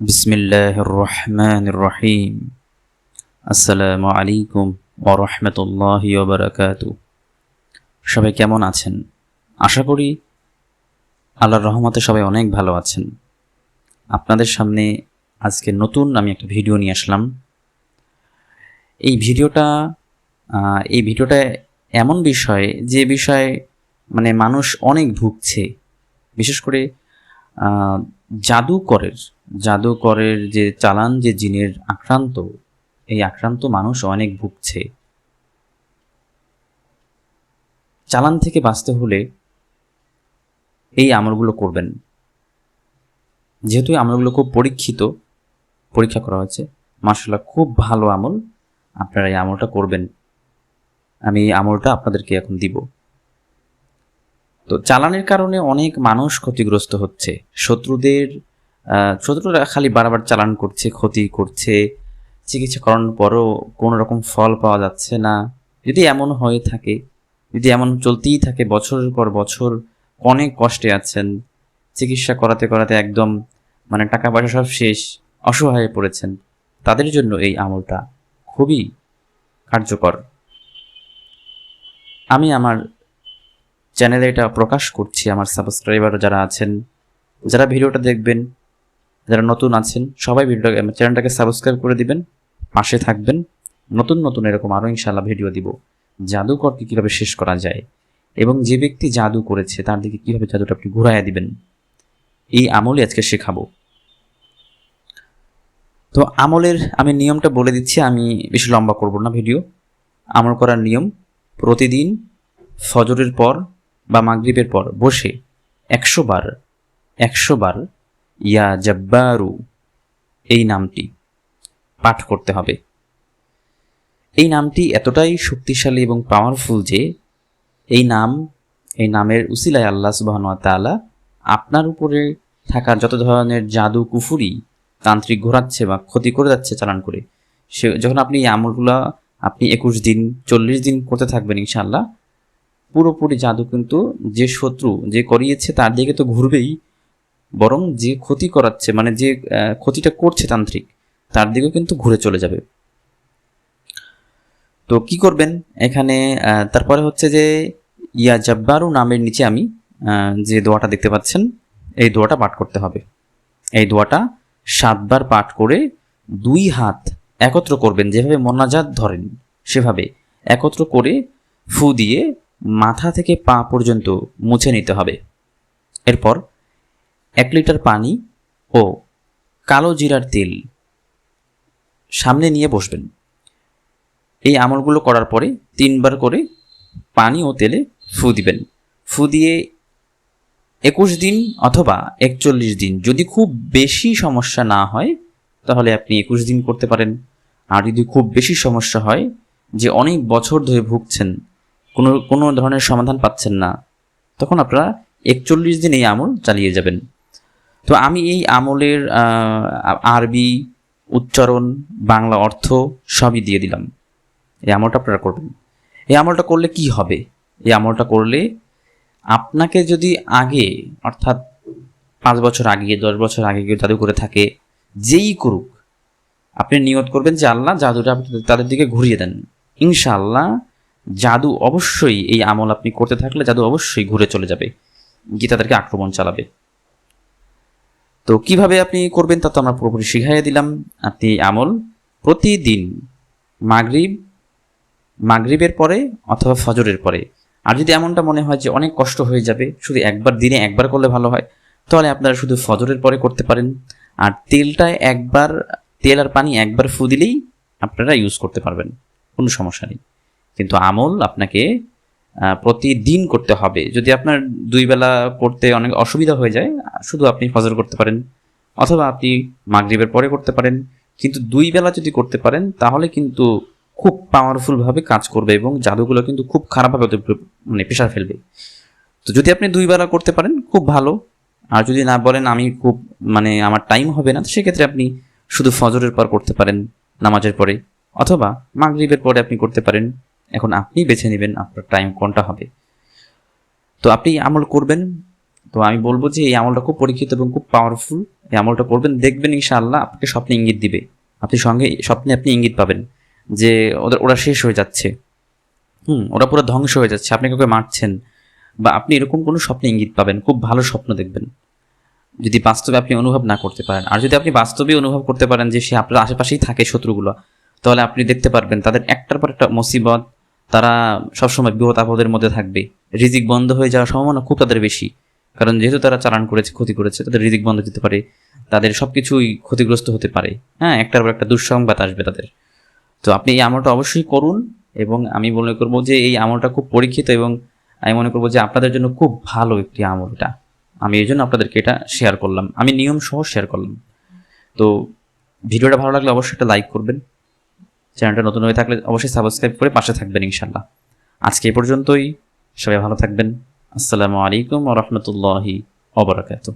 বিসমিল্লাহ রহমান রহিম আসসালামু আলাইকুম ওরহমতুল্লাহ বারাকাতু সবাই কেমন আছেন? আশা করি আল্লাহর রহমতে সবাই অনেক ভালো আছেন। আপনাদের সামনে আজকে নতুন আমি একটা ভিডিও নিয়ে আসলাম। এই ভিডিওটা এই ভিডিওটা এমন বিষয় যে বিষয়ে মানে মানুষ অনেক ভুগছে। বিশেষ করে জাদুকরের জাদুকরের যে চালান, যে জিনের আক্রান্ত, এই আক্রান্ত মানুষ অনেক ভুগছে। চালান থেকে বাঁচতে হলে এই আমলগুলো করবেন। যেহেতু আমলগুলো খুব পরীক্ষিত, পরীক্ষা করা হয়েছে মার্শাল্লাহ খুব ভালো আমল আপনারা এই আমলটা করবেন। আমি এই আমলটা আপনাদেরকে এখন দিব। তো চালানের কারণে অনেক মানুষ ক্ষতিগ্রস্ত হচ্ছে। শত্রুদের শত্রুরা খালি বারবার চালান করছে, ক্ষতি করছে, চিকিৎসা করানোর পরও কোনো রকম ফল পাওয়া যাচ্ছে না। যদি এমন হয়ে থাকে, যদি এমন চলতেই থাকে, বছরের পর বছর অনেক কষ্টে আছেন, চিকিৎসা করাতে করাতে একদম মানে টাকা পয়সা সব শেষ, অসহায় পড়েছেন, তাদের জন্য এই আমলটা খুবই কার্যকর। আমি আমার চ্যানেলে এটা প্রকাশ করছি, আমার সাবস্ক্রাইবার যারা আছেন, যারা ভিডিওটা দেখবেন যারা নতুন আছেন, সবাই ভিডিওটা আমার চ্যানেলটাকে সাবস্ক্রাইব করে দিবেন, পাশে থাকবেন। নতুন নতুন এরকম আরও ইনশাল্লাহ ভিডিও দিব, জাদুকরকে কীভাবে শেষ করা যায় এবং যে ব্যক্তি জাদু করেছে, তার দিকে কীভাবে জাদুটা আপনি ঘুরাইয়া দিবেন, এই আমলই আজকে শেখাবো। তো আমলের, আমি নিয়মটা বলে দিচ্ছি, আমি বেশি লম্বা করব না ভিডিও আমল করার নিয়ম, প্রতিদিন ফজরের পর বা মাগরিবের পর বসে একশো বার একশো বার ইয়া জব্বারু, এই নামটি পাঠ করতে হবে। এই নামটি এতটাই শক্তিশালী এবং পাওয়ারফুল যে এই নাম, এই নামের উসিলায় আল্লাহ সুবাহন তাআলা আপনার উপরে থাকা যত ধরনের জাদু কুফুরি, তান্ত্রিক ঘোরাচ্ছে বা ক্ষতি করে যাচ্ছে চালান করে, সে যখন আপনি এই আমলগুলো আপনি একুশ দিন, চল্লিশ দিন করতে থাকবেন ইনশাআল্লাহ, পুরোপুরি জাদু কিন্তু যে শত্রু যে করিয়েছে তার দিকে তো ঘুরবেই বরং যে ক্ষতি করাচ্ছে মানে যে ক্ষতিটা করছে তান্ত্রিক, তার দিকেও কিন্তু ঘুরে চলে যাবে। তো কি করবেন? এখানে তারপরে হচ্ছে যে, ইয়া জব্বারু নামের নিচে আমি যে দোয়াটা দেখতে পাচ্ছেন, এই দোয়াটা পাঠ করতে হবে। এই দোয়াটা সাতবার পাঠ করে দুই হাত একত্র করবেন, যেভাবে মোনাজাত ধরেন সেভাবে একত্র করে ফু দিয়ে মাথা থেকে পা পর্যন্ত মুছে নিতে হবে। এরপর এক লিটার পানি ও কালো জিরার তেল সামনে নিয়ে বসবেন। এই আমলগুলো করার পরে তিনবার করে পানি ও তেলে ফু দিবেন। ফু দিয়ে একুশ দিন অথবা একচল্লিশ দিন যদি খুব বেশি সমস্যা না হয়, তাহলে আপনি একুশ দিন করতে পারেন। আর যদি খুব বেশি সমস্যা হয়, যে অনেক বছর ধরে ভুগছেন, কোনো কোনো ধরনের সমাধান পাচ্ছেন না, তখন আপনারা একচল্লিশ দিন এই আমল চালিয়ে যাবেন। তো আমি এই আমলের আরবি উচ্চারণ, বাংলা অর্থ সবই দিয়ে দিলাম। এই আমলটা আপনারা করবেন। এই আমলটা করলে কি হবে? এই আমলটা করলে আপনাকে যদি আগে, অর্থাৎ পাঁচ বছর আগে দশ বছর আগে কেউ জাদু করে থাকে, যেই করুক, আপনি নিয়ত করবেন যে আল্লাহ জাদুটা আপনি তাদের দিকে ঘুরিয়ে দেন। ইনশাআল্লাহ জাদু অবশ্যই এই আমল আপনি করতে থাকলে জাদু অবশ্যই ঘুরে চলে যাবে। গিয়ে তাদেরকে আক্রমণ চালাবে। তো কীভাবে আপনি করবেন তা তো আমরা পুরোপুরি শিখাইয়ে দিলাম। আপনি আমল প্রতিদিন মাগরিব, মাগরিবের পরে অথবা ফজরের পরে। আর যদি এমনটা মনে হয় যে অনেক কষ্ট হয়ে যাবে, শুধু একবার দিনে একবার করলে ভালো হয়, তাহলে আপনারা শুধু ফজরের পরে করতে পারেন। আর তেলটায় একবার, তেল আর পানি একবার ফু দিলেই আপনারা ইউজ করতে পারবেন, কোনো সমস্যা নেই। কিন্তু আমল আপনাকে প্রতিদিন করতে হবে। যদি আপনার দুই বেলা করতে অনেক অসুবিধা হয়ে যায়, শুধু আপনি ফজর করতে পারেন অথবা আপনি মাগরিবের পরে করতে পারেন। কিন্তু দুই বেলা যদি করতে পারেন, তাহলে কিন্তু খুব পাওয়ারফুলভাবে কাজ করবে এবং জাদুগুলো কিন্তু খুব খারাপভাবে মানে প্রেশার ফেলবে। তো যদি আপনি দুই বেলা করতে পারেন, খুব ভালো। আর যদি না বলেন, আমি খুব মানে আমার টাইম হবে না, তো সেক্ষেত্রে আপনি শুধু ফজরের পর করতে পারেন, নামাজের পরে। অথবা মাগরিবের পরে আপনি করতে পারেন। এখন আপনি বেছে নেবেন আপনার টাইম কোনটা হবে। তো আপনি আমল করবেন। তো আমি বলব যে এই আমলটা খুব পরীক্ষিত এবং খুব পাওয়ারফুল এই আমলটা করবেন, দেখবেন ইনশাআল্লাহ আপনাকে স্বপ্নে ইঙ্গিত দিবে। আপনি সঙ্গে, স্বপ্নে আপনি ইঙ্গিত পাবেন যে ওদের, ওরা শেষ হয়ে যাচ্ছে। হুম, ওরা পুরো ধ্বংস হয়ে যাচ্ছে, আপনি কাউকে মারছেন বা আপনি এরকম কোনো স্বপ্নে ইঙ্গিত পাবেন, খুব ভালো স্বপ্ন দেখবেন। যদি বাস্তবে আপনি অনুভব না করতে পারেন, আর যদি আপনি বাস্তবে অনুভব করতে পারেন যে সে আপনার আশেপাশেই থাকে শত্রুগুলো, তাহলে আপনি দেখতে পারবেন তাদের একটার পর একটা মুসিবত তারা সবসময় বিপদ আপদের মধ্যে থাকবে। রিজিক বন্ধ হয়ে যাওয়ার সম্ভাবনা খুব তাদের বেশি। কারণ যেহেতু তারা চালান করেছে, ক্ষতি করেছে, তাদের রিজিক বন্ধ দিতে পারে। তাদের সব কিছুই ক্ষতিগ্রস্ত হতে পারে। হ্যাঁ একটার পর একটা দুঃসংবাদ আসবে তাদের। তো আপনি এই আমলটা অবশ্যই করুন এবং আমি মনে করব যে এই আমলটা খুব পরীক্ষিত এবং আমি মনে করব যে আপনাদের জন্য খুব ভালো একটি আমল এটা। আমি এই জন্য আপনাদেরকে এটা শেয়ার করলাম। আমি নিয়ম সহ শেয়ার করলাম। তো ভিডিওটা ভালো লাগলে অবশ্যই একটা লাইক করবেন। চ্যানেলটা নতুন হয়ে থাকলে অবশ্যই সাবস্ক্রাইব করে পাশে থাকবেন ইনশাল্লাহ আজকে এ পর্যন্তই। সবাই ভালো থাকবেন। আসসালামু আলাইকুম ওরহমতুল্লাহি অবরাকাতু